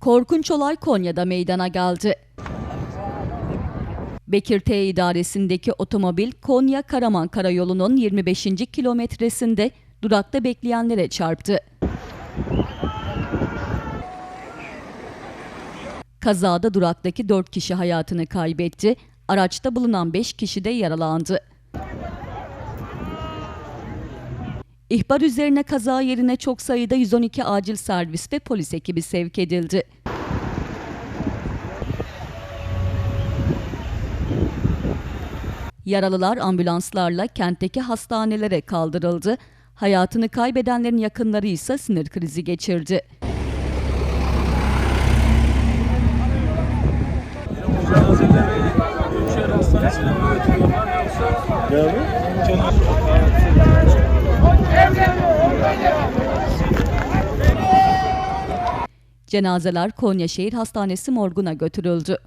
Korkunç olay Konya'da meydana geldi. Bekir T idaresindeki otomobil Konya Karaman Karayolu'nun 25. kilometresinde durakta bekleyenlere çarptı. Kazada duraktaki 4 kişi hayatını kaybetti. Araçta bulunan 5 kişi de yaralandı. İhbar üzerine kaza yerine çok sayıda 112 acil servis ve polis ekibi sevk edildi. Yaralılar ambulanslarla kentteki hastanelere kaldırıldı. Hayatını kaybedenlerin yakınları ise sinir krizi geçirdi. Cenaze Cenazeler Konya Şehir Hastanesi morguna götürüldü.